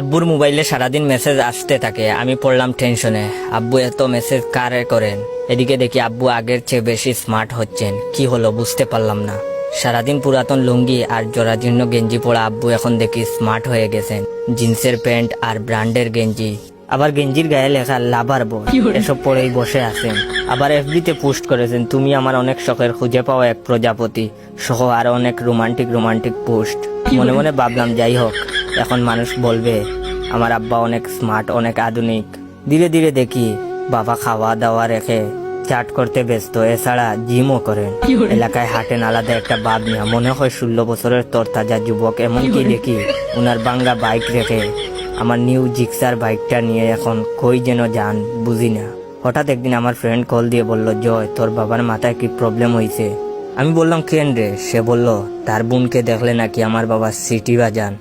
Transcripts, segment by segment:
আব্বুর মোবাইলে সারাদিন মেসেজ আসতে থাকে আমি পড়লাম টেনশনে আব্বু এত মেসেজ কারে করেন? এদিকে দেখি আব্বু আগের চেয়ে বেশি স্মার্ট হচ্ছেন। কি হলো বুঝতে পারলাম না। সারাদিন পুরাতন লুঙ্গি আর জরাজীর্ণ গেঞ্জি পরা আব্বু এখন দেখি স্মার্ট হয়ে গেছেন। জিন্সের প্যান্ট আর ব্র্যান্ডের গেঞ্জি। আবার গেঞ্জির গায়ে লেখা লাভার বই এসব পরেই বসে আছেন। আবার এফবিতে পোস্ট করেছেন তুমি আমার অনেক শখের খুঁজে পাওয়া এক প্রজাপতি। সহ আরও অনেক রোমান্টিক রোমান্টিক পোস্ট মনে মনে ভাবলাম যাই হোক। এখন মানুষ বলবে আমার আব্বা অনেক স্মার্ট অনেক আধুনিক। ধীরে ধীরে দেখি বাবা খাওয়া দাওয়া রেখে চাট করতে ব্যস্ত। এছাড়া জিমও করেন। এলাকায় হাটেন আলাদা একটা বাদ নিয়ে। মনে হয় ষোলো বছরের তরতাজা যুবক। এমনকি দেখি উনার বাংলা বাইক রেখে আমার নিউ জিক্সার বাইকটা নিয়ে এখন কই যেন যান বুঝি না। হঠাৎ একদিন আমার ফ্রেন্ড কল দিয়ে বলল জয় তোর বাবার মাথায় কি প্রবলেম হয়েছে আমি বললাম, কেন রে? সে বলল, তার বোনকে দেখলে নাকি আমার বাবা সিটি বাজান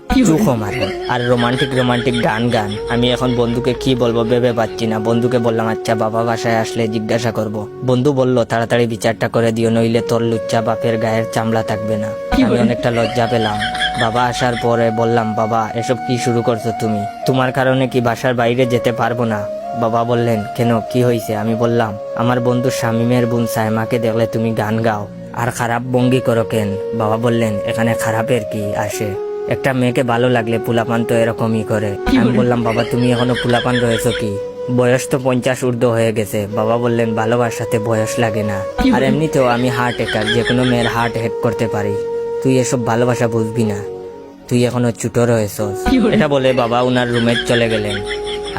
আর রোমান্টিক রোমান্টিক গান গান। আমি এখন বন্ধুকে কি বলব ভেবে পাচ্ছি না। বন্ধুকে বললাম আচ্ছা বাবা বাসায় আসলে জিজ্ঞাসা করব। বন্ধু বলল, তাড়াতাড়ি বিচারটা করে দিও, নইলে তোর লুচ্চা বাপের গায়ের চামড়া থাকবে না। আমি অনেকটা লজ্জা পেলাম। বাবা আসার পরে বললাম, বাবা, এসব কি শুরু করছ তুমি? তোমার কারণে কি বাসার বাইরে যেতে পারব না? বাবা বললেন, কেন? কি হয়েছে আমি বললাম, আমার বন্ধু শামিমের বোন সাইমাকে দেখলে তুমি গান গাও। আর খারাপ ভঙ্গি করো কেন? বাবা বললেন এখানে খারাপের কি আসে একটা মেয়েকে ভালো লাগলে পুলাপান তো এরকমই করে। আমি বললাম বাবা তুমি এখনও পুলাপান রয়েছো কি? বয়স তো পঞ্চাশ ঊর্ধ্ব হয়ে গেছে। বাবা বললেন ভালোবাসাতে বয়স লাগে না। আর এমনিতেও আমি হার্ট একার যে কোনো মেয়ের হার্ট হেক করতে পারি। তুই এসব ভালোবাসা বুঝবি না। তুই এখনও ছোট রয়েছস। এটা বলে বাবা উনার রুমে চলে গেলেন।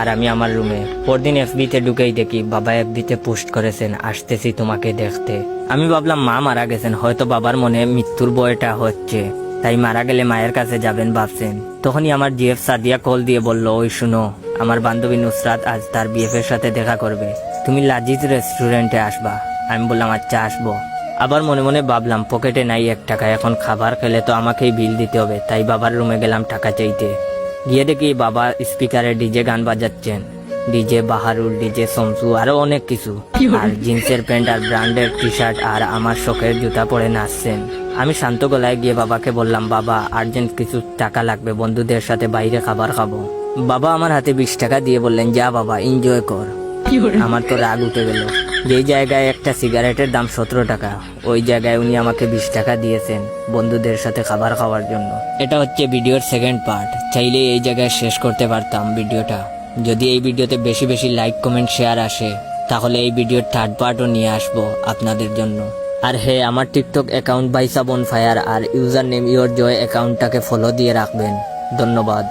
আর আমি আমার রুমে পরদিন এফবিতে ঢুকেই দেখি বাবা এফবিতে পোস্ট করেছেন, আসতেছি তোমাকে দেখতে। আমি ভাবলাম, মা মারা গেছেন, হয়তো বাবার মনে মৃত্যুর বয়টা হচ্ছে। তাই মারা গেলে মায়ের কাছে যাবেন ভাবছেন। তখনই আমার জিএফ সাদিয়া কল দিয়ে বলল, ওই শুনো, আমার বান্ধবী নুসরাত আজ তার বিএফ এর সাথে দেখা করবে। তুমি লাজিজ রেস্টুরেন্টে আসবা। আমি বললাম আচ্ছা আসব। আবার মনে মনে ভাবলাম, পকেটে নাই এক টাকা, এখন খাবার খেলে তো আমাকেই বিল দিতে হবে, তাই বাবার রুমে গেলাম টাকা চাইতে। গিয়ে দেখি বাবা স্পিকারে ডিজে গান বাজাচ্ছেন। ডিজে বাহারুল ডিজে সমসু আরও অনেক কিছু। আর জিন্সের প্যান্ট আর ব্র্যান্ডের টি শার্ট আর আমার শখের জুতা পরে নাচছেন। আমি শান্ত গলায় গিয়ে বাবাকে বললাম বাবা আর্জেন্ট কিছু টাকা লাগবে বন্ধুদের সাথে বাইরে খাবার খাব। বাবা আমার হাতে বিশ টাকা দিয়ে বললেন যা বাবা এনজয় কর। আমার তো রাগ উঠে গেল। যেই জায়গায় একটা সিগারেটের দাম সতেরো টাকা, ওই জায়গায় উনি আমাকে বিশ টাকা দিয়েছেন বন্ধুদের সাথে খাবার খাওয়ার জন্য। এটা হচ্ছে ভিডিওর সেকেন্ড পার্ট চাইলে এই জায়গায় শেষ করতে পারতাম ভিডিওটা। যদি এই ভিডিওতে বেশি বেশি লাইক কমেন্ট শেয়ার আসে, তাহলে এই ভিডিওর থার্ড পার্টও নিয়ে আসব আপনাদের জন্য। আর হ্যাঁ আমার টিকটক অ্যাকাউন্ট বাইসা বন ফায়ার আর ইউজার নেম ইয়োর জয় অ্যাকাউন্টটাকে ফলো দিয়ে রাখবেন। ধন্যবাদ।